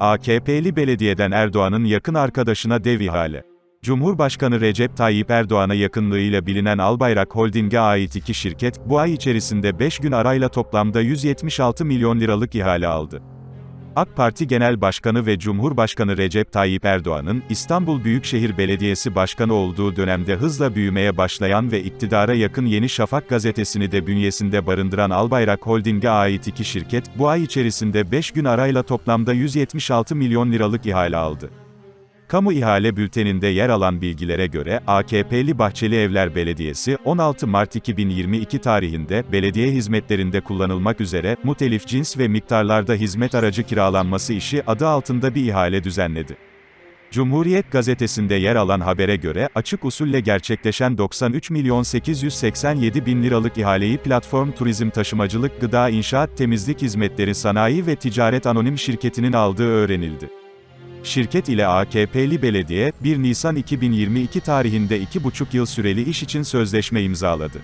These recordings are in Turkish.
AKP'li belediyeden Erdoğan'ın yakın arkadaşına dev ihale. Cumhurbaşkanı Recep Tayyip Erdoğan'a yakınlığıyla bilinen Albayrak Holding'e ait iki şirket, bu ay içerisinde 5 gün arayla toplamda 176 milyon liralık ihale aldı. AK Parti Genel Başkanı ve Cumhurbaşkanı Recep Tayyip Erdoğan'ın, İstanbul Büyükşehir Belediyesi Başkanı olduğu dönemde hızla büyümeye başlayan ve iktidara yakın Yeni Şafak gazetesini de bünyesinde barındıran Albayrak Holding'e ait iki şirket, bu ay içerisinde 5 gün arayla toplamda 176 milyon liralık ihale aldı. Kamu ihale bülteninde yer alan bilgilere göre, AKP'li Bahçeli Evler Belediyesi, 16 Mart 2022 tarihinde, belediye hizmetlerinde kullanılmak üzere, mutelif cins ve miktarlarda hizmet aracı kiralanması işi adı altında bir ihale düzenledi. Cumhuriyet gazetesinde yer alan habere göre, açık usulle gerçekleşen 93 milyon 887 bin liralık ihaleyi Platform Turizm Taşımacılık Gıda İnşaat Temizlik Hizmetleri Sanayi ve Ticaret Anonim Şirketi'nin aldığı öğrenildi. Şirket ile AKP'li belediye, 1 Nisan 2022 tarihinde 2,5 yıl süreli iş için sözleşme imzaladı.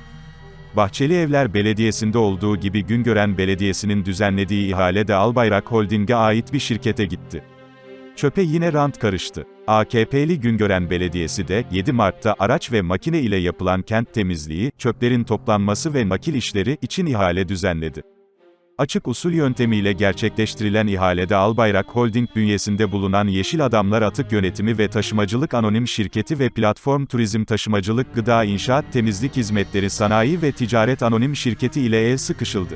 Bahçeli Evler Belediyesi'nde olduğu gibi Güngören Belediyesi'nin düzenlediği ihale de Albayrak Holding'e ait bir şirkete gitti. Çöpe yine rant karıştı. AKP'li Güngören Belediyesi de, 7 Mart'ta araç ve makine ile yapılan kent temizliği, çöplerin toplanması ve nakil işleri için ihale düzenledi. Açık usul yöntemiyle gerçekleştirilen ihalede Albayrak Holding bünyesinde bulunan Yeşil Adamlar Atık Yönetimi ve Taşımacılık Anonim Şirketi ve Platform Turizm Taşımacılık Gıda İnşaat Temizlik Hizmetleri Sanayi ve Ticaret Anonim Şirketi ile el sıkışıldı.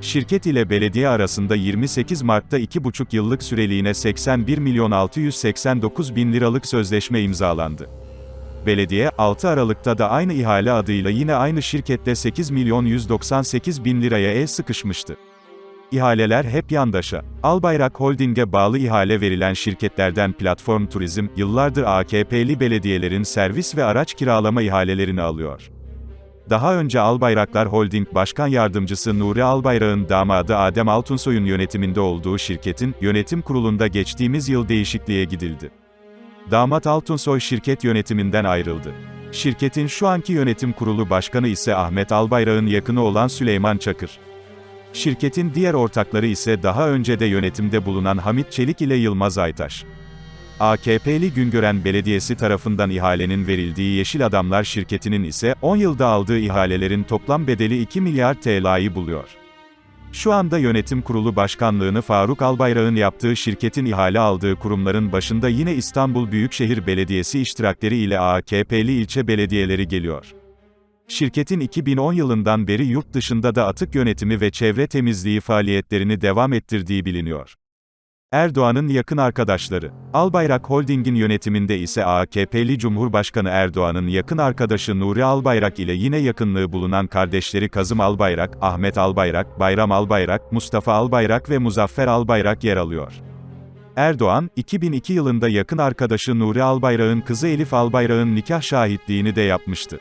Şirket ile belediye arasında 28 Mart'ta 2,5 yıllık süreliğine 81 milyon 689 bin liralık sözleşme imzalandı. Belediye, 6 Aralık'ta da aynı ihale adıyla yine aynı şirkette 8 milyon 198 bin liraya el sıkışmıştı. İhaleler hep yandaşa. Albayrak Holding'e bağlı ihale verilen şirketlerden Platform Turizm, yıllardır AKP'li belediyelerin servis ve araç kiralama ihalelerini alıyor. Daha önce Albayraklar Holding Başkan Yardımcısı Nuri Albayrak'ın damadı Adem Altunsoy'un yönetiminde olduğu şirketin, yönetim kurulunda geçtiğimiz yıl değişikliğe gidildi. Damat Altunsoy şirket yönetiminden ayrıldı. Şirketin şu anki yönetim kurulu başkanı ise Ahmet Albayrak'ın yakını olan Süleyman Çakır. Şirketin diğer ortakları ise daha önce de yönetimde bulunan Hamit Çelik ile Yılmaz Aytaş. AKP'li Güngören Belediyesi tarafından ihalenin verildiği Yeşil Adamlar şirketinin ise 10 yılda aldığı ihalelerin toplam bedeli 2 milyar TL'yi buluyor. Şu anda yönetim kurulu başkanlığını Faruk Albayrak'ın yaptığı şirketin ihale aldığı kurumların başında yine İstanbul Büyükşehir Belediyesi iştirakleri ile AKP'li ilçe belediyeleri geliyor. Şirketin 2010 yılından beri yurt dışında da atık yönetimi ve çevre temizliği faaliyetlerini devam ettirdiği biliniyor. Erdoğan'ın yakın arkadaşları. Albayrak Holding'in yönetiminde ise AKP'li Cumhurbaşkanı Erdoğan'ın yakın arkadaşı Nuri Albayrak ile yine yakınlığı bulunan kardeşleri Kazım Albayrak, Ahmet Albayrak, Bayram Albayrak, Mustafa Albayrak ve Muzaffer Albayrak yer alıyor. Erdoğan, 2002 yılında yakın arkadaşı Nuri Albayrak'ın kızı Elif Albayrak'ın nikah şahitliğini de yapmıştı.